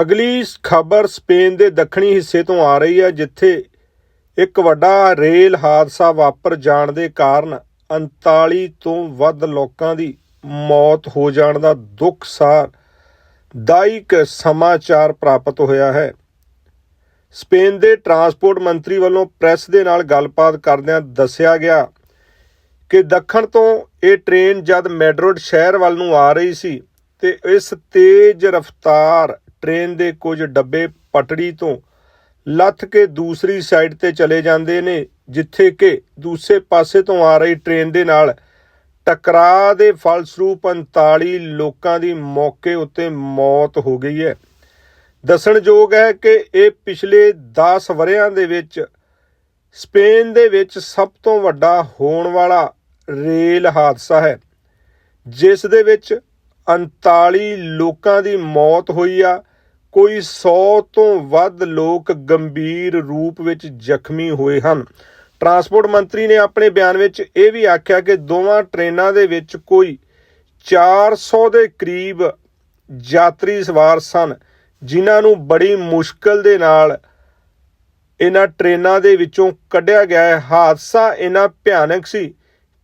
ਅਗਲੀ ਖਬਰ ਸਪੇਨ ਦੇ ਦੱਖਣੀ ਹਿੱਸੇ ਤੋਂ ਆ ਰਹੀ ਹੈ, ਜਿੱਥੇ ਇੱਕ ਵੱਡਾ ਰੇਲ ਹਾਦਸਾ ਵਾਪਰ ਜਾਣ ਦੇ ਕਾਰਨ 39 ਤੋਂ ਵੱਧ ਲੋਕਾਂ ਦੀ ਮੌਤ ਹੋ ਜਾਣ ਦਾ ਦੁੱਖਸਾਰ ਦਾਇਕ ਸਮਾਚਾਰ ਪ੍ਰਾਪਤ ਹੋਇਆ ਹੈ। ਸਪੇਨ ਦੇ ਟਰਾਂਸਪੋਰਟ ਮੰਤਰੀ ਵੱਲੋਂ ਪ੍ਰੈਸ ਦੇ ਨਾਲ ਗੱਲਬਾਤ ਕਰਦਿਆਂ ਦੱਸਿਆ ਗਿਆ ਕਿ ਦੱਖਣ ਤੋਂ ਇਹ ਟ੍ਰੇਨ ਜਦ ਮੈਡਰੋਡ ਸ਼ਹਿਰ ਵੱਲ ਨੂੰ ਆ ਰਹੀ ਸੀ ਤੇ ਇਸ ਤੇਜ਼ ਰਫ਼ਤਾਰ ਟ੍ਰੇਨ ਦੇ ਕੁਝ ਡੱਬੇ ਪਟੜੀ ਤੋਂ ਲੱਥ ਕੇ ਦੂਸਰੀ ਸਾਈਡ ਤੇ ਚਲੇ ਜਾਂਦੇ ਨੇ, ਜਿੱਥੇ ਕਿ ਦੂਸਰੇ ਪਾਸੇ ਤੋਂ ਆ ਰਹੀ ਟ੍ਰੇਨ ਦੇ ਨਾਲ ਟਕਰਾਅ ਦੇ ਫਲਸਰੂਪ 39 ਲੋਕਾਂ ਦੀ ਮੌਕੇ ਉੱਤੇ ਮੌਤ ਹੋ ਗਈ ਹੈ। ਦੱਸਣਯੋਗ ਹੈ ਕਿ ਇਹ ਪਿਛਲੇ 10 ਵਰਿਆਂ ਦੇ ਵਿੱਚ ਸਪੇਨ ਦੇ ਵਿੱਚ ਸਭ ਤੋਂ ਵੱਡਾ ਹੋਣ ਵਾਲਾ ਰੇਲ ਹਾਦਸਾ ਹੈ, ਜਿਸ ਦੇ ਵਿੱਚ 39 ਲੋਕਾਂ ਦੀ ਮੌਤ ਹੋਈ ਆ ਕੋਈ 100 ਤੋਂ ਵੱਧ ਲੋਕ ਗੰਭੀਰ ਰੂਪ ਵਿੱਚ ਜ਼ਖਮੀ ਹੋਏ ਹਨ। ਟਰਾਂਸਪੋਰਟ ਮੰਤਰੀ ਨੇ ਆਪਣੇ ਬਿਆਨ ਵਿੱਚ ਇਹ ਵੀ ਆਖਿਆ ਕਿ ਦੋਵਾਂ ਟ੍ਰੇਨਾਂ ਦੇ ਵਿੱਚ ਕੋਈ 400 ਦੇ ਕਰੀਬ ਯਾਤਰੀ ਸਵਾਰ ਸਨ, ਜਿਨ੍ਹਾਂ ਨੂੰ ਬੜੀ ਮੁਸ਼ਕਲ ਦੇ ਨਾਲ ਇਹਨਾਂ ਟ੍ਰੇਨਾਂ ਦੇ ਵਿੱਚੋਂ ਕੱਢਿਆ ਗਿਆ ਹੈ ਹਾਦਸਾ ਇੰਨਾ ਭਿਆਨਕ ਸੀ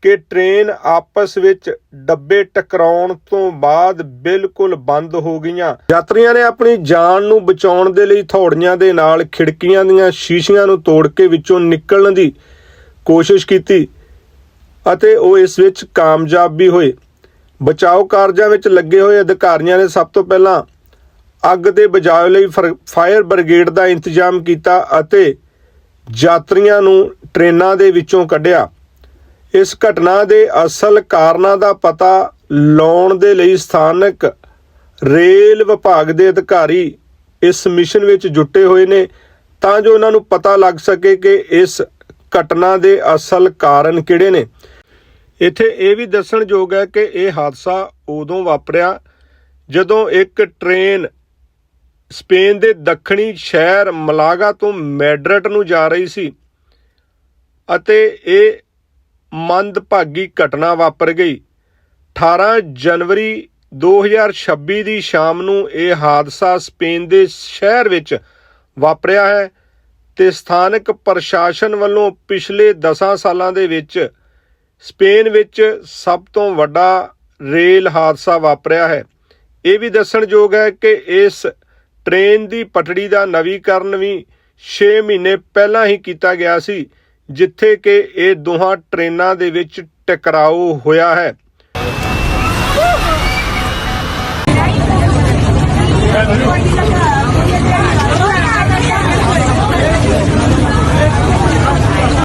ਕਿ ਟ੍ਰੇਨ ਆਪਸ ਵਿੱਚ ਡੱਬੇ ਟਕਰਾਉਣ ਤੋਂ ਬਾਅਦ ਬਿਲਕੁਲ ਬੰਦ ਹੋ ਗਈਆਂ। ਯਾਤਰੀਆਂ ਨੇ ਆਪਣੀ ਜਾਨ ਨੂੰ ਬਚਾਉਣ ਦੇ ਲਈ ਥੌੜੀਆਂ ਦੇ ਨਾਲ ਖਿੜਕੀਆਂ ਦੀਆਂ ਸ਼ੀਸ਼ੀਆਂ ਨੂੰ ਤੋੜ ਕੇ ਵਿੱਚੋਂ ਨਿਕਲਣ ਦੀ ਕੋਸ਼ਿਸ਼ ਕੀਤੀ ਅਤੇ ਉਹ ਇਸ ਵਿੱਚ ਕਾਮਯਾਬ ਵੀ ਹੋਏ। ਬਚਾਓ ਕਾਰਜਾਂ ਵਿੱਚ ਲੱਗੇ ਹੋਏ ਅਧਿਕਾਰੀਆਂ ਨੇ ਸਭ ਤੋਂ ਪਹਿਲਾਂ ਅੱਗ ਦੇ ਬਚਾਅ ਲਈ ਫਰ- ਫਾਇਰ ਬ੍ਰਿਗੇਡ ਦਾ ਇੰਤਜ਼ਾਮ ਕੀਤਾ ਅਤੇ ਯਾਤਰੀਆਂ ਨੂੰ ਟ੍ਰੇਨਾਂ ਦੇ ਵਿੱਚੋਂ ਕੱਢਿਆ। ਇਸ ਘਟਨਾ ਦੇ ਅਸਲ ਕਾਰਨਾਂ ਦਾ ਪਤਾ ਲਾਉਣ ਦੇ ਲਈ ਸਥਾਨਕ ਰੇਲ ਵਿਭਾਗ ਦੇ ਅਧਿਕਾਰੀ ਇਸ ਮਿਸ਼ਨ ਵਿੱਚ ਜੁਟੇ ਹੋਏ ਨੇ, ਤਾਂ ਜੋ ਉਹਨਾਂ ਨੂੰ ਪਤਾ ਲੱਗ ਸਕੇ ਕਿ ਇਸ ਘਟਨਾ ਦੇ ਅਸਲ ਕਾਰਨ ਕਿਹੜੇ ਨੇ। ਇੱਥੇ ਇਹ ਵੀ ਦੱਸਣਯੋਗ ਹੈ ਕਿ ਇਹ ਹਾਦਸਾ ਉਦੋਂ ਵਾਪਰਿਆ ਜਦੋਂ ਇੱਕ ਟ੍ਰੇਨ ਸਪੇਨ ਦੇ ਦੱਖਣੀ ਸ਼ਹਿਰ ਮਲਾਗਾ ਤੋਂ ਮੈਡਰਟ ਨੂੰ ਜਾ ਰਹੀ ਸੀ ਅਤੇ ਇਹ ਮੰਦਭਾਗੀ ਘਟਨਾ ਵਾਪਰ ਗਈ। 18 ਜਨਵਰੀ 2026 ਦੀ ਸ਼ਾਮ ਨੂੰ ਇਹ ਹਾਦਸਾ ਸਪੇਨ ਦੇ ਸ਼ਹਿਰ ਵਿੱਚ ਵਾਪਰਿਆ ਹੈ ਤੇ ਸਥਾਨਕ ਪ੍ਰਸ਼ਾਸਨ ਵੱਲੋਂ ਪਿਛਲੇ 10 ਸਾਲਾਂ ਦੇ ਵਿੱਚ ਸਪੇਨ ਵਿੱਚ ਸਭ ਤੋਂ ਵੱਡਾ ਰੇਲ ਹਾਦਸਾ ਵਾਪਰਿਆ ਹੈ। ਇਹ ਵੀ ਦੱਸਣਯੋਗ ਹੈ ਕਿ ਇਸ ਟ੍ਰੇਨ ਦੀ ਪਟੜੀ ਦਾ ਨਵੀਕਰਨ ਵੀ 6 ਮਹੀਨੇ ਪਹਿਲਾਂ ਹੀ ਕੀਤਾ ਗਿਆ ਸੀ। ਜਿੱਥੇ ਕਿ ਇਹ ਦੋਹਾਂ ਟ੍ਰੇਨਾਂ ਦੇ ਵਿੱਚ ਟਕਰਾਓ ਹੋਇਆ ਹੈ Thank you.